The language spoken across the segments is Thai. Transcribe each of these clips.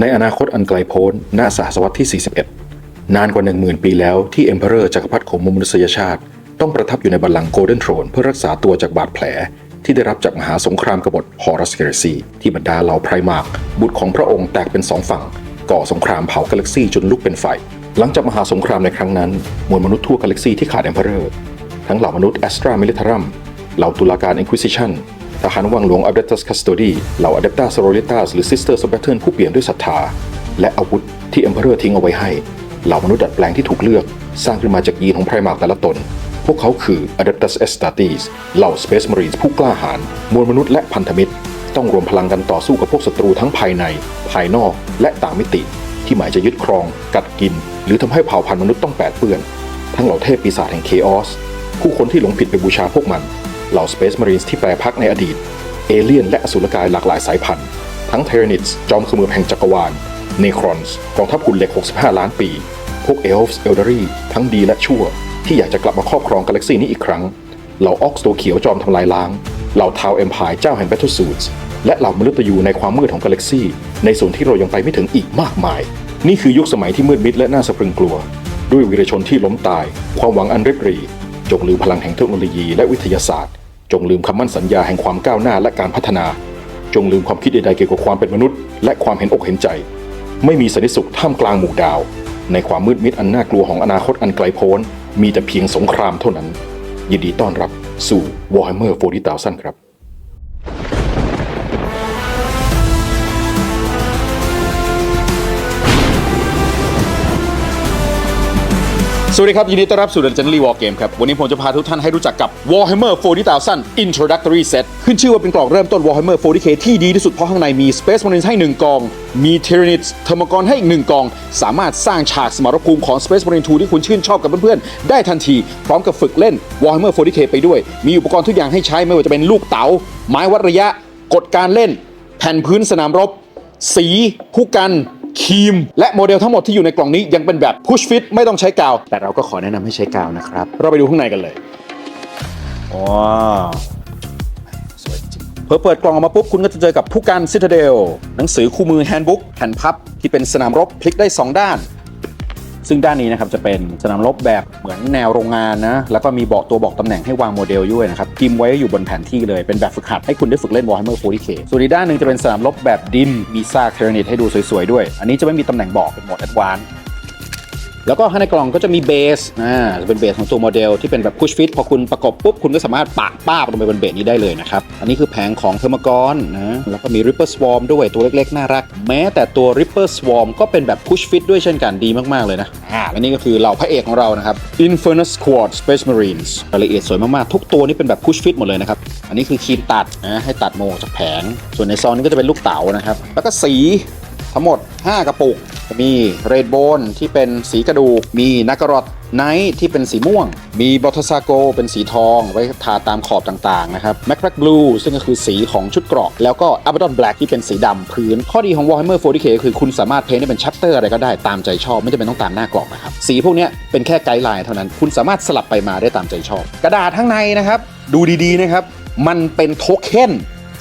ในอนาคตอันไกลโพ้น ณ ศตวรรษที่ 41 นานกว่า 10,000 ปีแล้วที่เอ็มเพอเรอร์จักรพรรดิของมนุษยชาติ ต้องประทับอยู่ในบัลลังก์โกลเด้นโทรนเพื่อรักษาตัวจากบาดแผล ที่ได้รับจากมหาสงครามกบฏฮอรัสเกเรซี ที่บรรดาเหล่าไพรมาร์กบุตรของพระองค์แตกเป็นสองฝั่ง ก่อสงครามเผากาแล็กซี่จนลุกเป็นไฟ หลังจากมหาสงครามในครั้งนั้น มวลมนุษย์ทั่วกาแล็กซี่ที่ขาดเอ็มเพอเรอร์ทั้งเหล่ามนุษย์แอสตรามิลิทารัมเหล่าตุลาการอินควิซิชัน ทหารวังหลวงอั d เดตัสคัสโตดีเหล่าอั d เดปตาสโรลิตัสหรือซิสเตอร์ส f บ a เทิร์นผู้เปลี่ยนด้วยศรัทธา และอาวุธที่เอ็มเพอเรอร์ทิ้งเอาไว้ให้ เหล่ามนุษย์ดัดแปลงที่ถูกเลือก สร้างขึ้นมาจากยีนของไพรมาร์แต่ละตน พวกเขาคือ Adeptus Astartes เหล่า Space Marines ผู้กล้าหาญมวลมนุษย์และพันธมิตร ต้องรวมพลังกันต่อสู้กับพวกศัตรูทั้งภายใน ภายนอก และต่างมิติ ที่หมายจะยึดครอง กัดกิน หรือทำให้เผ่าพันธุ์มนุษย์ต้องแปดเปื้อน ทั้งเหล่าเทพปีศาจแห่งเคออสผู้คนที่หลงผิดไปบูชาพวกมัน เหล่า Space Marines ที่แปรพักในอดีต เอเลี่ยนและอสุรกายหลากหลายสายพันธุ์ ทั้งเทเรนิตส์จอมเขมือแห่งจักรวาลเนครอนส์กองทัพหุ่นเหล็ก 65 ล้านปี พวกเอลฟ์เอลเดอรีทั้งดีและชั่ว ที่อยากจะกลับมาครอบครองกาแล็กซีนี้อีกครั้ง เหล่าออกสตัวเขียวจอมทำลายล้าง เหล่าทาวเอ็มพายเจ้าแห่งแบทเทิลสูทและเหล่ามนุษย์ยูในความมืดของกาแล็กซีในส่วนที่เรายังไปไม่ถึงอีกมากมาย นี่คือยุคสมัยที่มืดมิดและน่าสะพรึงกลัว ด้วยวีรชนที่ล้มตาย ความหวังอันริบหรีจงลืมพลังแห่งเทคโนโลยีและวิทยาศาสตร์ จงลืมคำมั่นสัญญาแห่งความก้าวหน้าและการพัฒนา จงลืมความคิดใดๆเกี่ยวกับความเป็นมนุษย์ และความเห็นอกเห็นใจ ไม่มีสันติสุขท่ามกลางหมู่ดาว ในความมืดมิดอันน่ากลัวของอนาคตอันไกลโพ้น มีแต่เพียงสงครามเท่านั้น ยินดีต้อนรับสู่ Warhammer 40,000 ครับ สวัสดีครับ ยินดีต้อนรับสู่ Legendary War Game ครับ วันนี้ผมจะพาทุกท่านให้รู้จักกับ Warhammer 40,000 Introductory Set ขึ้นชื่อว่าเป็นกล่องเริ่มต้น Warhammer 40k ที่ดีที่สุดเพราะข้างในมี Space Marines ให้ 1กอง มี Tyranids เทอร์มกรให้อีก1กอง สามารถสร้างฉากสมรภูมิของ Space Marine 2 ที่คุณชื่นชอบกับเพื่อนๆ ได้ทันที พร้อมกับฝึกเล่น Warhammer 40k ไปด้วย มีอุปกรณ์ทุกอย่างให้ใช้ไม่ว่าจะเป็นลูกเต๋าไม้วัดระยะกฎการเล่น แผ่นพื้นสนามรบ สีผู้กัน ครีม และโมเดลทั้งหมดที่อยู่ในกล่องนี้ยังเป็นแบบ push fit ไม่ต้องใช้กาว แต่เราก็ขอแนะนำให้ใช้กาวนะครับ เราไปดูข้างในกันเลยว้าวสวยจริงเพิ่เปิดกล่องออกมาปุ๊บ คุณก็จะเจอกับผู้การซิตาเดลหนังสือคู่มือแฮนด์บุ๊กแผ่นพับที่เป็นสนามรบพลิกได้ 2 ด้าน ซึ่งด้านนี้นะครับจะเป็นสนามรบแบบเหมือนแนวโรงงานนะแล้วก็มีบอกตัวบอกตำแหน่งให้วางโมเดลด้วยนะครับพิมพ์ไว้อยู่บนแผนที่เลยเป็นแบบฝึกหัดให้คุณได้ฝึกเล่น Warhammer 40k ส่วนอีกด้านหนึ่งจะเป็นสนามรบแบบดินมีซากเทเรนิตให้ดูสวยๆด้วย อันนี้จะไม่มีตำแหน่งบอกเป็นโหมดแอดวานซ์ แล้วก็ข้างในกล่องก็จะมีเบสอ่าจะเป็นเบสของตัวโมเดลที่เป็นแบบ push fit พอคุณประกบปุ๊บ คุณก็สามารถปะป้าบลงไปบนเบสนี้ได้เลยนะครับ อันนี้คือแผงของเทอร์มกรนะแล้วก็มี Ripper Swarm ด้วยตัวเล็กๆ น่ารัก แม้แต่ตัว Ripper Swarm ก็เป็นแบบ push fit ด้วยเช่นกันดีมากๆเลยนะอ่าและนี่ก็คือเหล่าพระเอกของเรานะครับ Infernus Squad Space Marines รายละเอียดสวยมากๆ ทุกตัวนี่เป็นแบบ push fit หมดเลยนะครับอันนี้คือครีมตัดนะให้ตัดโมจากแผงส่วนในซองนี้ก็จะเป็นลูกเต๋านะครับแล้วก็สี ทั้งหมด 5 กระปุก มีเรดโบนที่เป็นสีกระดูก มีนักรอดไนท์ที่เป็นสีม่วง มีบอทซาโกเป็นสีทองไว้ทาตามขอบต่างๆนะครับแม c แ a กบลูซึ่งก็คือสีของชุดเกราะ แล้วก็อั b ดอนแบล็กที่เป็นสีดำพื้น ข้อดีของ Warhammer 40k คือคุณสามารถเพ้นได้เป็นชัปเตอร์อะไรก็ได้ตามใจชอบ ไม่จำเป็นต้องตามหน้ากล่องนะครับ สีพวกนี้เป็นแค่ไกด์ไลน์เท่านั้น คุณสามารถสลับไปมาได้ตามใจชอบ กระดาษข้างในนะครับ ดูดีๆนะครับ มันเป็นโทเค็น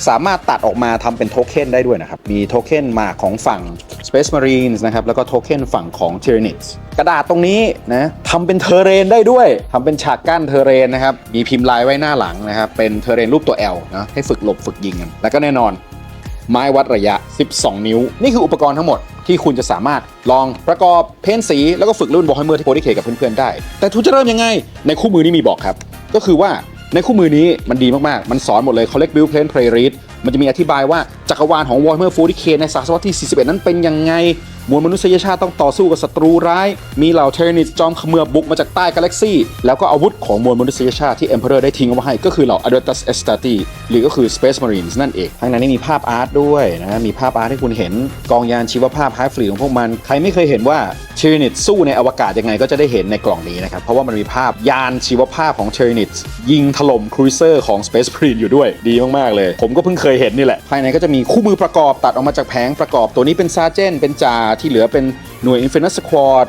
สามารถตัดออกมาทำเป็นโทเค็นได้ด้วยนะครับ มีโทเค็นมาของฝั่ง Space Marines นะครับ แล้วก็โทเค็นฝั่งของ Tyranids กระดาษตรงนี้นะทำเป็นเทเรนได้ด้วยทำเป็นฉากกั้นเทเรนนะครับ มีพิมพ์ลายไว้หน้าหลังนะครับ เป็นเทเรนรูปตัว L นะให้ฝึกหลบฝึกยิงกัน แล้วก็แน่นอน ไม้วัดระยะ 12 นิ้ว นี่คืออุปกรณ์ทั้งหมดที่คุณจะสามารถลองประกอบเพ้นสี แล้วก็ฝึกรุ่น Warhammer ที่ 40k กับเพื่อนๆได้ แต่ทุกจะเริ่มยังไงในคู่มือนี้มีบอกครับ ก็คือว่า ในคู่มือนี้มันดีมาก ๆ มันสอนหมดเลย collect build plan play read มันจะมีอธิบายว่าจักรวาลของ Warhammer 40k ในศตวรรษที่ 41 นั้นเป็นยังไง มวลมนุษยชาติต้องต่อสู้กับศัตรูร้าย มีเหล่าเทเรนิตจอมขมือบุกมาจากใต้กาแล็กซี่ แล้วก็อาวุธของมวลมนุษยชาติที่ Emperor ได้ทิ้งเอาไว้ให้ ก็คือเหล่า Adeptus Astartes หรือก็คือ Space Marines นั่นเองข้างในนี่มีภาพอาร์ตด้วยนะ มีภาพอาร์ตให้คุณเห็นกองยานชีวภาพไฮฟลีของพวกมัน ใครไม่เคยเห็นว่าเทเรนิตสู้ในอวกาศยังไงก็จะได้เห็นในกล่องนี้นะครับ เพราะว่ามันมีภาพยานชีวภาพของเทเรนิตยิงถล่มครูเซอร์ของ Space Marine อยู่ด้วยดีมากๆเลย ผมก็เพิ่งเคยเห็นนี่แหละภายในก็จะมีคู่มือประกอบตัดออกมาจากแผงประกอบตัวนี้เป็นซาเจนเป็นจ่าที่เหลือเป็นหน่วย Infinite Squad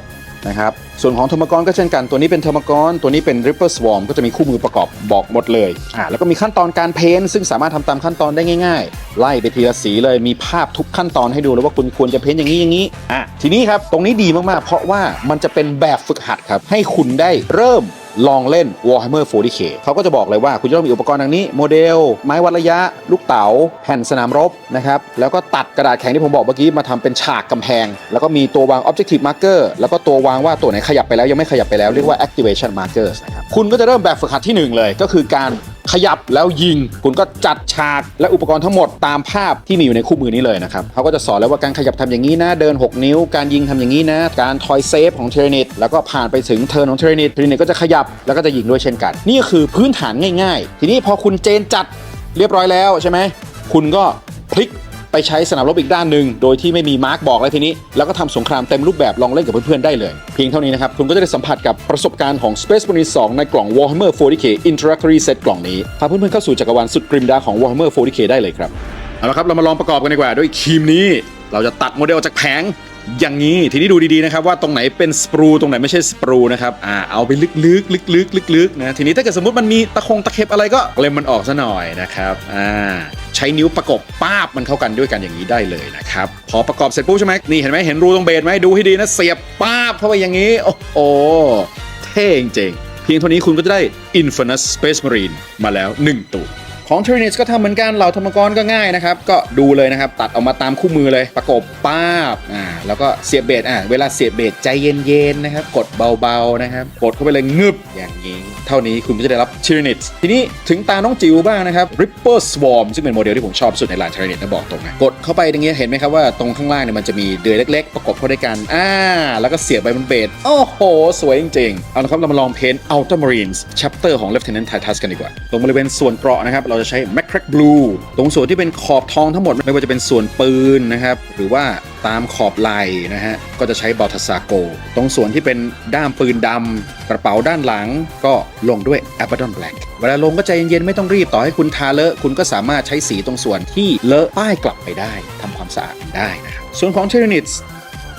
นะครับส่วนของธรรมกรก็เช่นกันตัวนี้เป็นธรรมกรตัวนี้เป็น Ripper Swarm ก็จะมีคู่มือประกอบบอกหมดเลยอ่าแล้วก็มีขั้นตอนการเพ้นซึ่งสามารถทำตามขั้นตอนได้ง่ายๆ ไล่ไปทีละสีเลยมีภาพทุกขั้นตอนให้ดูแล้วว่าคุณควรจะเพ้นอย่างนี้อย่างนี้อะทีนี้ครับตรงนี้ดีมากๆ เพราะว่ามันจะเป็นแบบฝึกหัดครับให้คุณได้เริ่ม ลองเล่น Warhammer 40k เขาก็จะบอกเลยว่าคุณจะต้องมีอุปกรณ์ดังนี้โมเดล ไม้วัดระยะ ลูกเต๋า แผ่นสนามรบนะครับแล้วก็ตัดกระดาษแข็งที่ผมบอกเมื่อกี้มาทำเป็นฉากกำแพง แล้วก็มีตัววาง Objective Marker แล้วก็ตัววางว่าตัวไหนขยับไปแล้วยังไม่ขยับไปแล้วเรียกว่า Activation Markers นะครับคุณก็จะเริ่มแบบฝึกหัดที่หนึ่งเลยก็คือการ ขยับแล้วยิง คุณก็จัดฉากและอุปกรณ์ทั้งหมดตามภาพที่มีอยู่ในคู่มือนี้เลยนะครับเขาก็จะสอนแล้วว่าการขยับทำอย่างนี้นะ เดิน 6 นิ้ว การยิงทำอย่างนี้นะ การทอยเซฟของเทรนิตแล้วก็ผ่านไปถึงเทิร์นของเทรนิตเทรนิตก็จะขยับแล้วก็จะยิงด้วยเช่นกัน นี่คือพื้นฐานง่าย ๆ ทีนี้พอคุณเจนจัดเรียบร้อยแล้วใช่ไหมคุณก็พลิก ไปใช้สนามรบอีกด้านหนึ่งโดยที่ไม่มีมาร์กบอกเลยทีนี้ แล้วก็ทำสงครามเต็มรูปแบบลองเล่นกับเพื่อนๆได้เลย เพียงเท่านี้นะครับ คุณก็จะได้สัมผัสกับประสบการณ์ของ Space Marine 2 ในกล่อง Warhammer 40k Introductory Set กล่องนี้พาเพื่อนๆเข้าสู่จักรวาลสุดกริมดาของ Warhammer 40k ได้เลยครับเอาละครับเรามาลองประกอบกันดีกว่าด้วยครีมนี้ เราจะตัดโมเดลจากแผง อย่างนี้ทีนี้ดูดีๆนะครับว่าตรงไหนเป็นสปรูตรงไหนไม่ใช่สปรูนะครับอ่าเอาไปลึกๆลึกๆลึกๆนะทีนี้ถ้าเกิดสมมติมันมีตะคงตะเข็บอะไรก็เล็มมันออกซะหน่อยนะครับอ่าใช้นิ้วประกบป้าบมันเข้ากันด้วยกันอย่างนี้ได้เลยนะครับพอประกอบเสร็จปุ๊บใช่ไหมนี่เห็นไหมเห็นรูตรงเบสไหมดูให้ดีนะเสียบป้าบเข้าไปอย่างนี้ โอ้โหเท่จริงเพียงเท่านี้คุณก็จะได้ Infamous Space Marine มาแล้วหนึ่งตัว ของ t r i n i t ก็ทำเหมือนกันเหล่าธรรมกรก็ง่ายนะครับ ก็ดูเลยนะครับ ตัดออกมาตามคู่มือเลยประกบป้าบอ่าแล้วก็เสียบเบสอ่าเวลาเสียบเบสใจเย็นๆนะครับ กดเบาๆนะครับ กดเข้าไปเลยงึบอย่างนี้ เท่านี้คุณก็จะได้รับ t r i n i t ทีนี้ถึงตาน้องจิ๋วบ้างนะครับ Ripper Swarm ซึ่งเป็นโมเดลที่ผมชอบสุดในลาน t r i n i t นะบอกตรงนะกดเข้าไปอย่างเงี้ยเห็นไหมครับว่าตรงข้างล่างเนี่ยมันจะมีเดือยเล็ก ๆ ประกบเข้าด้วยกันอ่าแล้วก็เสียบไปบนเบสโอ้โห สวยจริงๆเอาละครับเรามาลองเพ้น Outer Marines Chapter ของ Lieutenant Titus กันดีกว่าตรงบริเวณส่วนเกราะนะครับเราจะใช้ m a c c r a c Blue ตรงส่วนที่เป็นขอบทองทั้งหมด ไม่ว่าจะเป็นส่วนปืนนะครับ หรือว่าตามขอบไหล่นะฮะ ก็จะใช้บ a ลท s ซาโก ตรงส่วนที่เป็นด้ามปืนดำกระเป๋าด้านหลังก็ลงด้วย a b a d o n Black เวลาลงก็ใจเย็นๆ ไม่ต้องรีบต่อให้คุณทาเลอะ คุณก็สามารถใช้สีตรงส่วนที่เลอะป้ายกลับไปได้ทำความสะอาดได้นะครับส่วนของ t y r a n i t s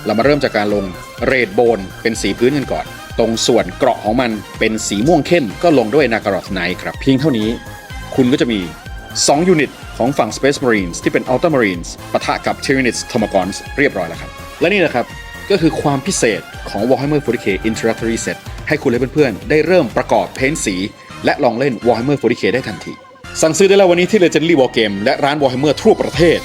เรามาเริ่มจากการลงเรดโบนเป็นสีพื้นกันก่อน ตรงส่วนเกราะของมันเป็นสีม่วงเข้มก็ลงด้วยนาการอสไนครับเพียงเท่านี้ คุณก็จะมี 2 ยูนิตของฝั่ง Space Marines ที่เป็น Outer Marines ปะทะกับ Tyranids t o m a g o n s เรียบร้อยแล้วครับ และนี่นะครับ ก็คือความพิเศษของ Warhammer 40k Introductory Set ให้คุณและเพื่อนๆ ได้เริ่มประกอบเพ้นสี และลองเล่น Warhammer 40k ได้ทันที สั่งซื้อได้แล้ววันนี้ที่ Legendary War Game และร้าน Warhammer ทั่วประเทศ